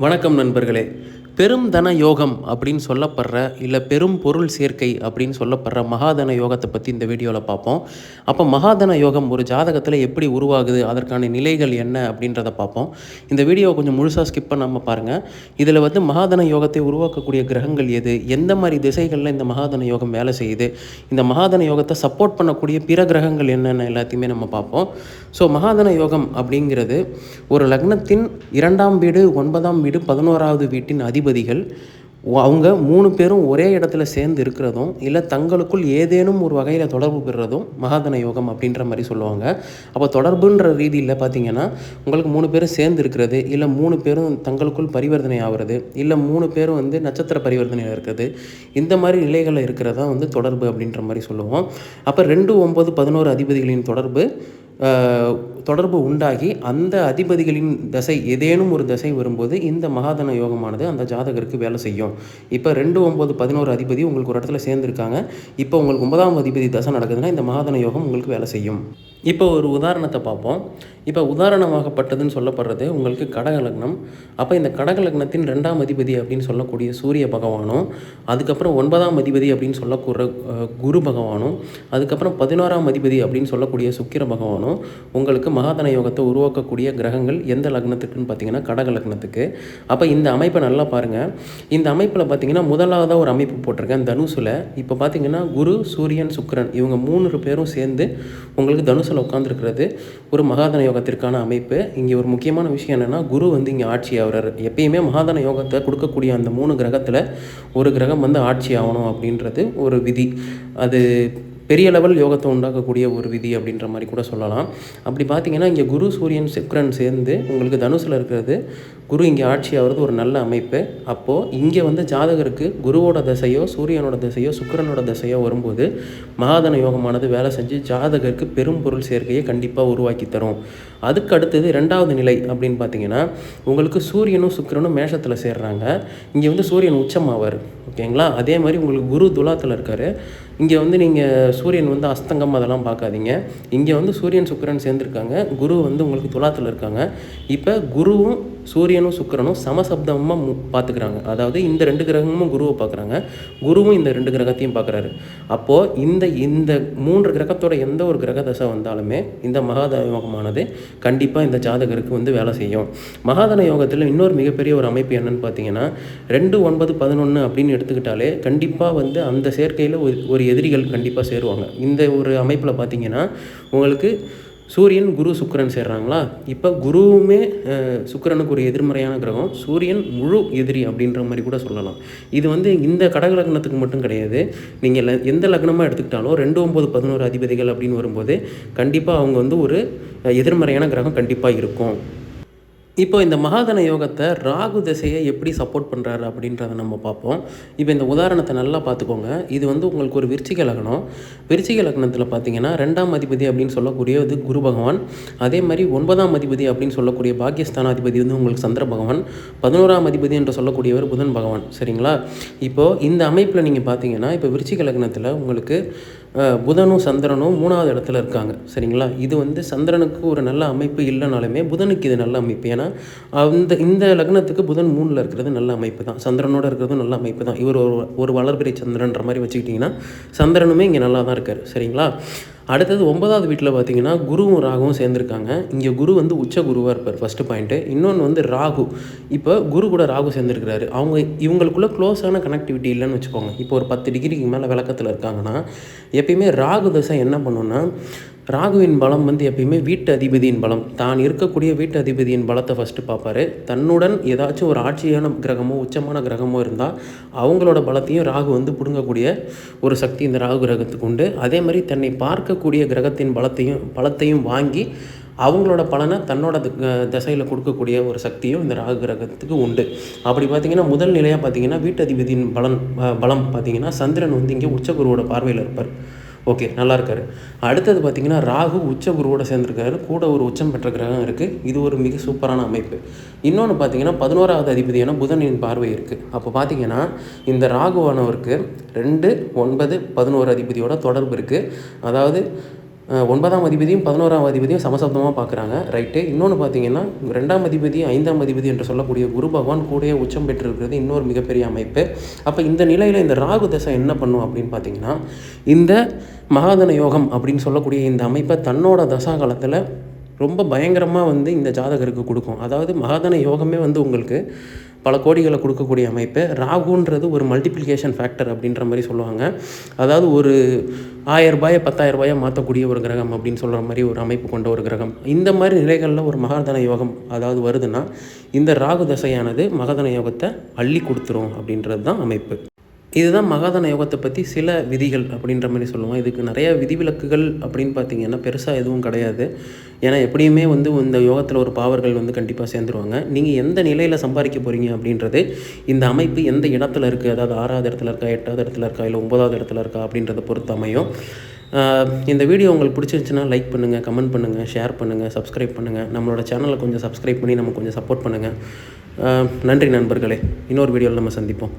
வணக்கம் நண்பர்களே. பெரும் தன யோகம் அப்படின்னு சொல்லப்படுற இல்லை பெரும் பொருள் சேர்க்கை அப்படின்னு சொல்லப்படுற மகாதன யோகத்தை பற்றி இந்த வீடியோவில் பார்ப்போம். அப்போ மகாதன யோகம் ஒரு ஜாதகத்தில் எப்படி உருவாகுது அதற்கான நிலைகள் என்ன அப்படின்றத பார்ப்போம். இந்த வீடியோவை கொஞ்சம் முழுசாக ஸ்கிப் பண்ணாமல் பாருங்கள் இதில் வந்து மகாதன யோகத்தை உருவாக்கக்கூடிய கிரகங்கள் எது எந்த மாதிரி திசைகளில் இந்த மகாதன யோகம் வேலை செய்யுது இந்த மகாதன யோகத்தை சப்போர்ட் பண்ணக்கூடிய பிற கிரகங்கள் என்னென்ன எல்லாத்தையுமே நம்ம பார்ப்போம். ஸோ மகாதன யோகம் அப்படிங்கிறது ஒரு லக்னத்தின் இரண்டாம் வீடு ஒன்பதாம் வீடு பதினோராவது வீட்டின் அதிபர் நீதிபதிகள் அவங்க மூணு பேரும் ஒரே இடத்துல சேர்ந்து இருக்கிறதும் இல்லை தங்களுக்குள் ஏதேனும் ஒரு வகையில் தொடர்பு பெறுறதும் மகாதன யோகம் அப்படின்ற மாதிரி சொல்லுவாங்க. அப்போ தொடர்புன்ற ரீதியில் பார்த்தீங்கன்னா உங்களுக்கு மூணு பேரும் சேர்ந்து இருக்கிறது இல்லை மூணு பேரும் தங்களுக்குள் பரிவர்த்தனை ஆகிறது இல்லை மூணு பேரும் வந்து நட்சத்திர பரிவர்த்தனையில் இருக்கிறது இந்த மாதிரி நிலைகளில் இருக்கிறதா வந்து தொடர்பு அப்படின்ற மாதிரி சொல்லுவோம். அப்போ ரெண்டு ஒம்பது பதினோரு அதிபதிகளின் தொடர்பு தொடர்பு உண்டாகி அந்த அதிபதிகளின் தசை ஏதேனும் ஒரு தசை வரும்போது இந்த மகாதன யோகமானது அந்த ஜாதகருக்கு வேலை செய்யும். இப்போ ரெண்டு ஒம்பது பதினோரு அதிபதி உங்களுக்கு ஒரு இடத்துல சேர்ந்துருக்காங்க. இப்போ உங்களுக்கு ஒன்பதாம் அதிபதி தசை நடக்குதுன்னா இந்த மகாதன யோகம் உங்களுக்கு வேலை செய்யும். இப்போ ஒரு உதாரணத்தை பார்ப்போம். இப்போ உதாரணமாகப்பட்டதுன்னு சொல்லப்படுறது உங்களுக்கு கடக லக்னம். அப்போ இந்த கடக லக்னத்தின் ரெண்டாம் அதிபதி அப்படின்னு சொல்லக்கூடிய சூரிய பகவானும் அதுக்கப்புறம் ஒன்பதாம் அதிபதி அப்படின்னு சொல்லக்கூட குரு பகவானும் அதுக்கப்புறம் பதினோராம் அதிபதி அப்படின்னு சொல்லக்கூடிய சுக்கிர பகவானும் உங்களுக்கு மகாதன யோகத்தை உருவாக்கக்கூடிய கிரகங்கள் எந்த லக்னத்துக்குன்னு பார்த்தீங்கன்னா கடக லக்னத்துக்கு. அப்போ இந்த அமைப்பை நல்லா பாருங்கள் இந்த அமைப்பில் பார்த்தீங்கன்னா முதலாவதாக ஒரு அமைப்பு போட்டிருக்கேன் தனுசில். இப்போ பார்த்தீங்கன்னா குரு சூரியன் சுக்கிரன் இவங்க மூணு பேரும் சேர்ந்து உங்களுக்கு தனுசில் உட்காந்துருக்கிறது ஒரு மகாதன யோகத்திற்கான அமைப்பு. இங்கே ஒரு முக்கியமான விஷயம் என்னென்னா குரு வந்து இங்கே ஆட்சி ஆகுறாரு. எப்பயுமே மகாதன யோகத்தை கொடுக்கக்கூடிய அந்த மூணு கிரகத்தில் ஒரு கிரகம் வந்து ஆட்சி ஆகணும் அப்படின்றது ஒரு விதி. அது பெரிய லெவல் யோகத்தை உண்டாக்கக்கூடிய ஒரு விதி அப்படின்ற மாதிரி கூட சொல்லலாம். அப்படி பார்த்தீங்கன்னா இங்கே குரு சூரியன் சுக்ரன் சேர்ந்து உங்களுக்கு தனுசில் இருக்கிறது. குரு இங்கே ஆட்சி ஆகிறது ஒரு நல்ல அமைப்பு. அப்போது இங்கே வந்து ஜாதகருக்கு குருவோட தசையோ சூரியனோட தசையோ சுக்கரனோட தசையோ வரும்போது மகாதன யோகமானது வேலை செஞ்சு ஜாதகருக்கு பெரும் பொருள் சேர்க்கையை கண்டிப்பாக உருவாக்கி தரும். அதுக்கு அடுத்தது ரெண்டாவது நிலை அப்படின்னு பார்த்தீங்கன்னா உங்களுக்கு சூரியனும் சுக்கிரனும் மேஷத்தில் சேர்றாங்க. இங்கே வந்து சூரியன் உச்சமாவார். ஓகேங்களா? அதே மாதிரி உங்களுக்கு குரு துலாத்தில் இருக்கார். இங்கே வந்து நீங்கள் சூரியன் வந்து அஸ்தங்கம் அதெல்லாம் பார்க்காதீங்க. இங்கே வந்து சூரியன் சுக்கரன் சேர்ந்துருக்காங்க. குரு வந்து உங்களுக்கு துலாத்தில் இருக்காங்க. இப்போ குருவும் சூரியனும் சுக்கிரனும் சமசப்தமாக பார்த்துக்கிறாங்க. அதாவது இந்த ரெண்டு கிரகமும் குருவை பார்க்குறாங்க. குருவும் இந்த ரெண்டு கிரகத்தையும் பார்க்குறாரு. அப்போது இந்த இந்த மூன்று கிரகத்தோட எந்த ஒரு கிரக தசை வந்தாலுமே இந்த மகாதன யோகமானது கண்டிப்பாக இந்த ஜாதகருக்கு வந்து வேலை செய்யும். மகாதன யோகத்தில் இன்னொரு மிகப்பெரிய ஒரு அமைப்பு என்னன்னு பார்த்தீங்கன்னா ரெண்டு ஒன்பது பதினொன்று அப்படின்னு எடுத்துக்கிட்டாலே கண்டிப்பாக வந்து அந்த சேர்க்கையில் ஒரு ஒரு எதிரிகள் கண்டிப்பாக சேருவாங்க. இந்த ஒரு அமைப்பில் பார்த்தீங்கன்னா உங்களுக்கு சூரியன் குரு சுக்கரன் சேர்றாங்களா? இப்போ குருவுமே சுக்கரனுக்கு ஒரு எதிர்மறையான கிரகம். சூரியன் முழு எதிரி அப்படின்ற மாதிரி கூட சொல்லலாம். இது வந்து இந்த கடக லக்னத்துக்கு மட்டும் கிடையாது. நீங்கள் எந்த லக்னமாக எடுத்துக்கிட்டாலும் ரெண்டு ஒம்பது பதினோரு அதிபதிகள் அப்படின்னு வரும்போது கண்டிப்பாக அவங்க வந்து ஒரு எதிர்மறையான கிரகம் கண்டிப்பாக இருக்கும். இப்போ இந்த மகாதன யோகத்தை ராகு திசையை எப்படி சப்போர்ட் பண்ணுறாரு அப்படின்றத நம்ம பார்ப்போம். இப்போ இந்த உதாரணத்தை நல்லா பார்த்துக்கோங்க. இது வந்து உங்களுக்கு ஒரு விருச்சிக லக்னம். விருச்சிக லக்னத்தில் பார்த்தீங்கன்னா ரெண்டாம் அதிபதி அப்படின்னு சொல்லக்கூடியது குரு பகவான். அதே மாதிரி ஒன்பதாம் அதிபதி அப்படின்னு சொல்லக்கூடிய பாக்கியஸ்தானாதிபதி வந்து உங்களுக்கு சந்திர பகவான். பதினோராம் அதிபதி என்று சொல்லக்கூடியவர் புதன் பகவான். சரிங்களா? இப்போது இந்த அமைப்பில் நீங்கள் பார்த்தீங்கன்னா இப்போ விருச்சிக லக்னத்தில் உங்களுக்கு புதனும் சந்திரனும் மூணாவது இடத்துல இருக்காங்க. சரிங்களா? இது வந்து சந்திரனுக்கு ஒரு நல்ல அமைப்பு இல்லைனாலுமே புதனுக்கு இது நல்ல அமைப்பு. ஏன்னா அந்த இந்த லக்னத்துக்கு புதன் மூணில் இருக்கிறது நல்ல அமைப்பு தான். சந்திரனோட இருக்கிறதும் நல்ல அமைப்பு தான். இவர் ஒரு ஒரு வளர்பிறை சந்திரன்ற மாதிரி வச்சுக்கிட்டிங்கன்னா சந்திரனுமே இங்கே நல்லா தான் இருக்கார். சரிங்களா? அடுத்தது ஒன்பதாவது வீட்டில் பார்த்தீங்கன்னா குருவும் ராகுவும் சேர்ந்துருக்காங்க. இங்கே குரு வந்து உச்ச குருவாக இருப்பார் ஃபஸ்ட்டு பாயிண்ட்டு இன்னொன்று வந்து ராகு. இப்போ குரு கூட ராகு சேர்ந்துருக்கிறாரு. அவங்க இவங்களுக்குள்ள க்ளோஸான கனெக்டிவிட்டி இல்லைன்னு வச்சுக்கோங்க. இப்போ ஒரு பத்து டிகிரிக்கு மேலே விளக்கத்தில் இருக்காங்கன்னா எப்பயுமே ராகு தசை என்ன பண்ணுன்னா ராகுவின் பலம் வந்து எப்பயுமே வீட்டு அதிபதியின் பலம். தான் இருக்கக்கூடிய வீட்டு அதிபதியின் பலத்தை ஃபஸ்ட்டு பார்ப்பார். தன்னுடன் ஏதாச்சும் ஒரு ஆட்சியான கிரகமோ உச்சமான கிரகமோ இருந்தால் அவங்களோட பலத்தையும் ராகு வந்து பிடுங்கக்கூடிய ஒரு சக்தி இந்த ராகு கிரகத்துக்கு உண்டு. அதே மாதிரி தன்னை பார்க்கக்கூடிய கிரகத்தின் பலத்தையும் பலத்தையும் வாங்கி அவங்களோட பலனை தன்னோட தசையில் கொடுக்கக்கூடிய ஒரு சக்தியும் இந்த ராகு கிரகத்துக்கு உண்டு. அப்படி பார்த்தீங்கன்னா முதல் நிலையாக பார்த்தீங்கன்னா வீட்டதிபதியின் பலன் பலம் பார்த்தீங்கன்னா சந்திரன் வந்து இங்கே உச்சகுருவோட பார்வையில் இருப்பார். ஓகே நல்லா இருக்காரு அடுத்தது பார்த்தீங்கன்னா ராகு உச்ச குருவோட சேர்ந்துருக்காரு. கூட ஒரு உச்சம் பெற்ற கிரகம் இருக்குது இது ஒரு மிக சூப்பரான அமைப்பு. இன்னொன்று பார்த்தீங்கன்னா பதினோராவது அதிபதியான புதனின் பார்வை இருக்குது அப்போ பார்த்தீங்கன்னா இந்த ராகுவானவருக்கு ரெண்டு ஒன்பது பதினோரு அதிபதியோட தொடர்பு இருக்குது அதாவது ஒன்பதாம் அதிபதியும் பதினோராம் அதிபதியும் சமசப்தமாக பார்க்குறாங்க. ரைட்டு இன்னொன்று பார்த்தீங்கன்னா ரெண்டாம் அதிபதி ஐந்தாம் அதிபதி என்று சொல்லக்கூடிய குரு பகவான் கூடயே உச்சம் பெற்றிருக்கிறது இன்னொரு மிகப்பெரிய அமைப்பு. அப்போ இந்த நிலையில் இந்த ராகு தசை என்ன பண்ணும் அப்படின்னு பார்த்தீங்கன்னா இந்த மகாதன யோகம் அப்படின்னு சொல்லக்கூடிய இந்த அமைப்பை தன்னோட தசா காலத்தில் ரொம்ப பயங்கரமாக வந்து இந்த ஜாதகருக்கு கொடுக்கும். அதாவது மகாதன யோகமே வந்து உங்களுக்கு பல கோடிகளை கொடுக்கக்கூடிய அமைப்பு. ராகுன்றது ஒரு மல்டிப்ளிகேஷன் ஃபேக்டர் அப்படின்ற மாதிரி சொல்லுவாங்க. அதாவது ஒரு ஆயிரம் ரூபாயை பத்தாயிரம் ரூபாயை மாற்றக்கூடிய ஒரு கிரகம் அப்படின்னு சொல்கிற மாதிரி ஒரு அமைப்பு கொண்ட ஒரு கிரகம். இந்த மாதிரி நிலைகளில் ஒரு மகாதன யோகம் அதாவது வருதுன்னா இந்த ராகு தசையானது மகாதன யோகத்தை அள்ளி கொடுத்துரும் அப்படின்றது தான் அமைப்பு. இதுதான் மகாதன யோகத்தை பற்றி சில விதிகள் அப்படின்ற மாதிரி சொல்லுவோம். இதுக்கு நிறைய விதிவிலக்குகள் அப்படின்னு பார்த்தீங்கன்னா பெருசாக எதுவும் கிடையாது. ஏன்னா எப்படியுமே வந்து இந்த யோகத்தில் ஒரு பாவர்கள் வந்து கண்டிப்பாக சேர்ந்துருவாங்க. நீங்கள் எந்த நிலையில் சம்பாதிக்க போகிறீங்க அப்படின்றது இந்த அமைப்பு எந்த இடத்துல இருக்குது அதாவது ஆறாவது இடத்துல இருக்கா எட்டாவது இடத்துல இருக்கா இல்லை ஒன்பதாவது இடத்துல இருக்கா அப்படின்றத பொறுத்து அமையும். இந்த வீடியோ உங்களுக்கு பிடிச்சிருந்துச்சுன்னா லைக் பண்ணுங்கள் கமெண்ட் பண்ணுங்கள் ஷேர் பண்ணுங்கள் சப்ஸ்கிரைப் பண்ணுங்கள் நம்மளோட சேனலை கொஞ்சம் சப்ஸ்கிரைப் பண்ணி நம்ம கொஞ்சம் சப்போர்ட் பண்ணுங்கள் நன்றி நண்பர்களே. இன்னொரு வீடியோவில் நம்ம சந்திப்போம்.